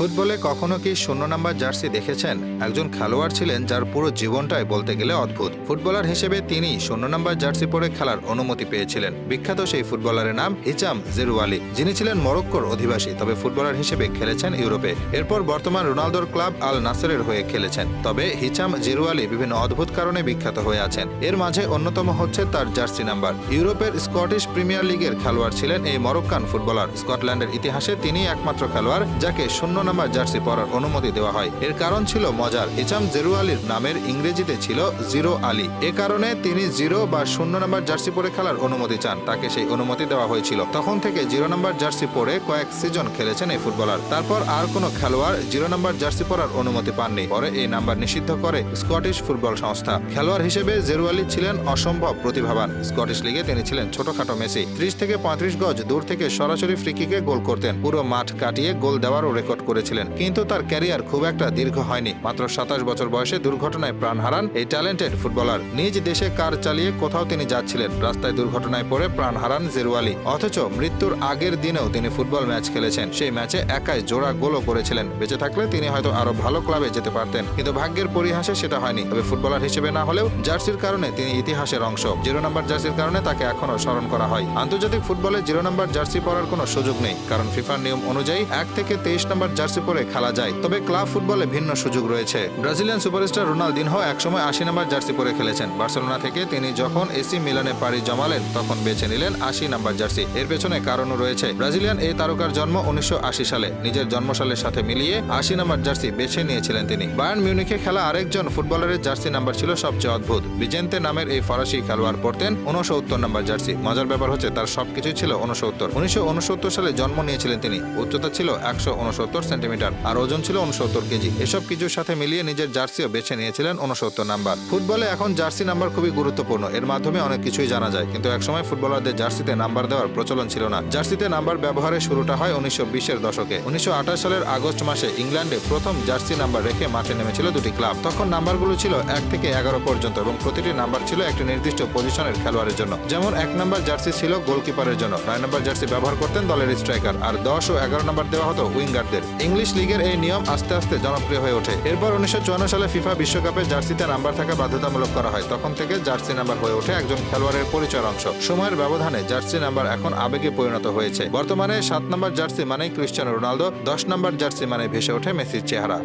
ফুটবলে কখনো কি শূন্য নাম্বার জার্সি দেখেছেন? একজন খেলোয়াড় ছিলেন যার পুরো জীবনটাই বলতে গেলে অদ্ভুত। ফুটবলার হিসেবে তিনি শূন্য নাম্বার জার্সি পরে খেলার অনুমতি পেয়েছিলেন। বিখ্যাত সেই ফুটবলারের নাম হিচাম জেরুয়ালি, যিনি ছিলেন মরক্কোর অধিবাসী, তবে ফুটবলার হিসেবে খেলেছেন ইউরোপে। এরপর বর্তমান রোনালদোর ক্লাব আল নাসেরের হয়ে খেলেছেন। তবে হিচাম জেরুয়ালি বিভিন্ন অদ্ভুত কারণে বিখ্যাত হয়ে আছেন। এর মাঝে অন্যতম হচ্ছে তার জার্সি নাম্বার। ইউরোপের স্কটিশ প্রিমিয়ার লিগের খেলোয়াড় ছিলেন এই মরক্কান ফুটবলার। স্কটল্যান্ডের ইতিহাসে তিনিই একমাত্র খেলোয়াড় যাকে শূন্য নাম্বার জার্সি পরার অনুমতি দেওয়া হয়। এর কারণ ছিল মজার। হিচাম জেরুয়ালির নামের ইংরেজিতে ছিল জিরো আলী। এ কারণে তিনি জিরো বা শূন্য নাম্বার জার্সি পরে খেলার অনুমতি চান। তাকে সেই অনুমতি দেওয়া হয়েছিল। তখন থেকে জিরো নাম্বার জার্সি পরে কয়েক সিজন খেলেছেন এই ফুটবলার। তারপর আর কোনো খেলোয়াড় জিরো নাম্বার জার্সি পরার অনুমতি পাননি। পরে এই নাম্বার নিষিদ্ধ করে স্কটিশ ফুটবল সংস্থা। খেলোয়াড় হিসেবে জেরুয়ালি ছিলেন অসম্ভব প্রতিভাবান। স্কটিশ লিগে তিনি ছিলেন ছোটখাটো মেসি। ত্রিশ থেকে পঁয়ত্রিশ গজ দূর থেকে সরাসরি ফ্রিকিকে গোল করতেন। পুরো মাঠ কাটিয়ে গোল দেওয়ারও রেকর্ড করেছিলেন। কিন্তু তার ক্যারিয়ার খুব একটা দীর্ঘ হয়নি। মাত্র সাতাশ বছর বয়সে দুর্ঘটনায় প্রাণ হারান এই ট্যালেন্টেড ফুটবলার। নিজ দেশে কার চালিয়ে কোথাও তিনি যাচ্ছিলেন। রাস্তায় দুর্ঘটনায় পড়ে প্রাণ হারান জেরুয়ালি। অথচ মৃত্যুর আগের দিনেও তিনি ফুটবল ম্যাচ খেলেছেন। সেই ম্যাচে একাই জোড়া গোলও করেছিলেন। বেঁচে থাকলে তিনি হয়তো আরও ভালো ক্লাবে যেতে পারতেন। কিন্তু ভাগ্যের পরিহাসে সেটা হয়নি। তবে ফুটবলার হিসেবে না হলেও জার্সির কারণে তিনি ইতিহাসের অংশ। জিরো নাম্বার জার্সির কারণে তাকে এখনও স্মরণ করা হয়। আন্তর্জাতিক ফুটবলে জিরো নাম্বার জার্সি পরার কোনো সুযোগ নেই। কারণ ফিফার নিয়ম অনুযায়ী এক থেকে তেইশ নাম্বার জার্সি পরে খেলা যায়। তবে ক্লাব ফুটবলে ভিন্ন সুযোগ রয়েছে। ব্রাজিলিয়ান সুপারস্টার রোনালদিনহো একসময় আশি নাম্বার জার্সি পরে খেলেছেন। বার্সেলোনা থেকে তিনি যখন এসি মিলানে পাড়ি জমালেন, তখন বেছে নিলেন আশি নাম্বার জার্সি। এর পেছনে কারণও রয়েছে। ব্রাজিলিয়ান এই তারকার জন্ম উনিশশো সালে। নিজের জন্মসালের সাথে মিলিয়ে আশি নাম্বার জার্সি বেছে নিয়েছিলেন তিনি। বায়ার্ন মিউনিখে খেলা আরেকজন ফুটবলারের জার্সি নাম্বার ছিল সবচেয়ে অদ্ভুত। বিজেন্তে নামের এই ফরাসি খেলোয়াড় পড়তেন উনসত্তর নাম্বার জার্সি। মজার ব্যাপার হচ্ছে তার সবকিছুই ছিল উনসত্তর উনিশশো সালে জন্ম নিয়েছিলেন তিনি। উচ্চতা ছিল একশো উনসত্তর সেন্টিমিটার। আর ওজন ছিল উনসত্তর কেজি। এসব কিছুর সাথে মিলিয়ে নিজের জার্সিও বেছে নিয়েছিলেন উনসত্তর নাম্বার। ফুটবলে এখন জার্সি নাম্বার খুবই গুরুত্বপূর্ণ। এর মাধ্যমে অনেক কিছুই জানা যায়। কিন্তু একসময় ফুটবলারদের জার্সিতে নাম্বার দেওয়ার প্রচলন ছিল না। জার্সিতে নাম্বার ব্যবহারের শুরুটা হয় উনিশশো বিশের দশকে। উনিশশো আঠাশ সালের আগস্ট মাসে ইংল্যান্ডে প্রথম জার্সি নাম্বার রেখে মাঠে নেমেছিল দুটি ক্লাব। তখন নাম্বারগুলো ছিল এক থেকে এগারো পর্যন্ত এবং প্রতিটি নাম্বার ছিল একটি নির্দিষ্ট পজিশনের খেলোয়াড়ের জন্য। যেমন এক নাম্বার জার্সি ছিল গোলকিপারের জন্য। নয় নাম্বার জার্সি ব্যবহার করতেন দলের স্ট্রাইকার। আর দশ ও এগারো নাম্বার দেওয়া হতো উইঙ্গারদের। ইংলিশ লিগের এই নিয়ম আস্তে আস্তে জনপ্রিয় হয়ে ওঠে। এরপর উনিশশো চুয়ান্ন সালে ফিফা বিশ্বকাপে জার্সিতে নাম্বার থাকা বাধ্যতামূলক করা হয়। তখন থেকে জার্সি নাম্বার হয়ে ওঠে একজন খেলোয়াড়ের পরিচয়ের অংশ। সময়ের ব্যবধানে জার্সি নাম্বার এখন আবেগে পরিণত হয়েছে। বর্তমানে সাত নাম্বার জার্সি মানে ক্রিশ্চিয়ানো রোনালদো, দশ নাম্বার জার্সি মানে ভেসে ওঠে মেসির চেহারা।